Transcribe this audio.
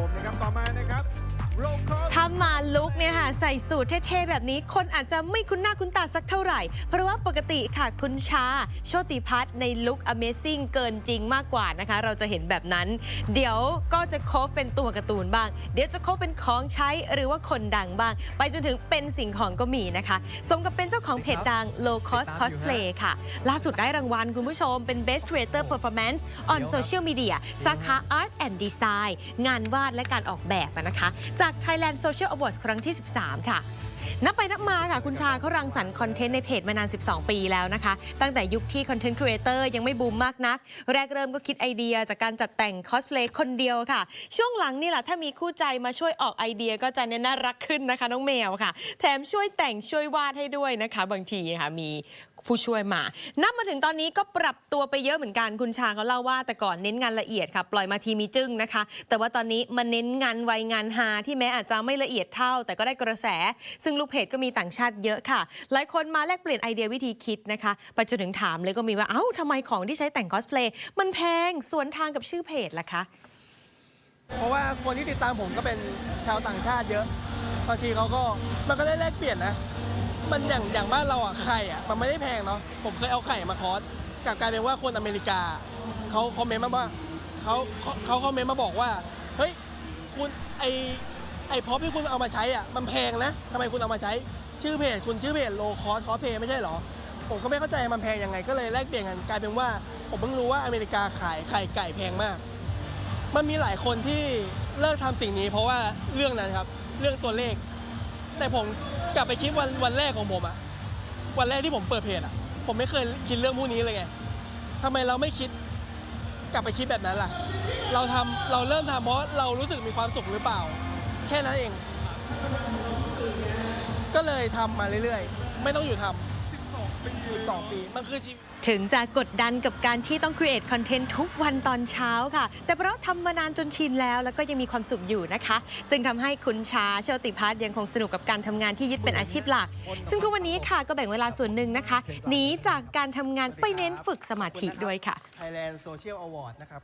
ผมนะครับต่อมานะครับ ถ้ามาลุกเนี่ยค่ะใส่สูทเท่ๆแบบนี้ คนอาจจะไม่คุ้นหน้าคุ้นตาสักเท่าไหร่ เพราะว่าปกติค่ะคุณชา โชติพัฒน์ในลุค Amazing เกินจริงมากกว่านะคะ เราจะเห็นแบบนั้น เดี๋ยวก็จะโคฟเป็นตัวการ์ตูนบ้าง เดี๋ยวจะโคฟเป็นของใช้หรือว่าคนดังบ้าง ไปจนถึงเป็นสิ่งของก็มีนะคะ สมกับเป็นเจ้าของเพจดัง Low Cost Cosplay ค่ะ ล่าสุดได้รางวัลคุณผู้ชมเป็น Best Creator Performance on Social Media สาขา Art and Design งานวาดและการออกแบบนะคะจาก Thailand Social Awards ครั้งที่ 13 ค่ะ นับไปนับมาค่ะ คุณชาเขารังสรรค์คอนเทนต์ในเพจมานาน 12 ปีแล้วนะคะ ตั้งแต่ยุคที่คอนเทนต์ครีเอเตอร์ยังไม่บูมมากนัก แรกเริ่มก็คิดไอเดียจากการจัดแต่งคอสเพลย์คนเดียวค่ะ ช่วงหลังนี่แหละถ้ามีคู่ใจมาช่วยออกไอเดียก็จะเนี่ยน่ารักขึ้นนะคะ น้องแมวค่ะ แถมช่วยแต่งช่วยวาดให้ด้วยนะคะ บางทีค่ะมีผู้ช่วยมา นับมาถึงตอนนี้ก็ปรับตัวไปเยอะเหมือนกัน คุณชาเขาเล่าว่าแต่ก่อนเน้นงานละเอียดค่ะ ปล่อยมาทีมีจึ้งนะคะ แต่ว่าตอนนี้มาเน้นงานไวงานฮาที่แม้อาจจะไม่ละเอียดเท่า แต่ก็ได้กระแส ซึ่งลูกเพจก็มีต่างชาติเยอะค่ะ หลายคนมาแลกเปลี่ยนไอเดียวิธีคิดนะคะไปจนถึงถามเลยก็มีว่า เอ้าทำไมของที่ใช้แต่งคอสเพลย์มันแพงสวนทางกับชื่อเพจล่ะคะ เพราะว่าคนที่ติดตามผมก็เป็นชาวต่างชาติเยอะบางทีเขาก็มันก็ได้แลกเปลี่ยนนะ มันอย่างอย่างบ้านเราอะไข่อะมันไม่ได้แพงเนาะผมเคยเอาไข่มาคอสกลับกลายเป็นว่าคนอเมริกาเขาคอมเมนต์มาว่าเขาเขาเขาคอมเมนต์มาบอกว่าเฮ้ยคุณไอ ไอ้พอที่คุณเอามาใช้อะมันแพงนะทำไมคุณเอามาใช้ชื่อเพจคุณชื่อเพจโลคอสคอเพย์ไม่ใช่หรอ ผมก็ไม่เข้าใจมันแพงยังไงก็เลยแลกเปลี่ยนกันกลายเป็นว่า ผมเพิ่งรู้ว่าอเมริกาขายไข่ไก่แพงมาก มันมีหลายคนที่เลิกทำสิ่งนี้ เพราะว่าเรื่องนั้นครับ เรื่องตัวเลข แต่ผมกลับไปคิดวันวันแรกของผมอะวันแรกที่ผมเปิดเพจอะผมไม่เคยคิดเรื่องพวกนี้เลยไงทำไมเราไม่คิดกลับไปคิดแบบนั้นล่ะ เราทำเราเริ่มทำเพราะเรารู้สึกมีความสุขหรือเปล่า แค่นั้นเอง ก็เลยทำมาเรื่อยๆ ไม่ต้องอยู่ทำ12 ปี12ปีมันคือชีวิต ถึงจะกดดันกับการที่ต้อง create content ทุกวันตอนเช้าค่ะ แต่เพราะทำมานานจนชินแล้ว แล้วก็ยังมีความสุขอยู่นะคะ จึงทำให้คุณชาโชติพัฒน์ยังคงสนุกกับการทำงานที่ยึดเป็นอาชีพหลัก ซึ่งทุกวันนี้ค่ะก็แบ่งเวลาส่วนหนึ่งนะคะหนีจากการทำงานไปเน้นฝึกสมาธิด้วยค่ะ Thailand Social Award นะครับ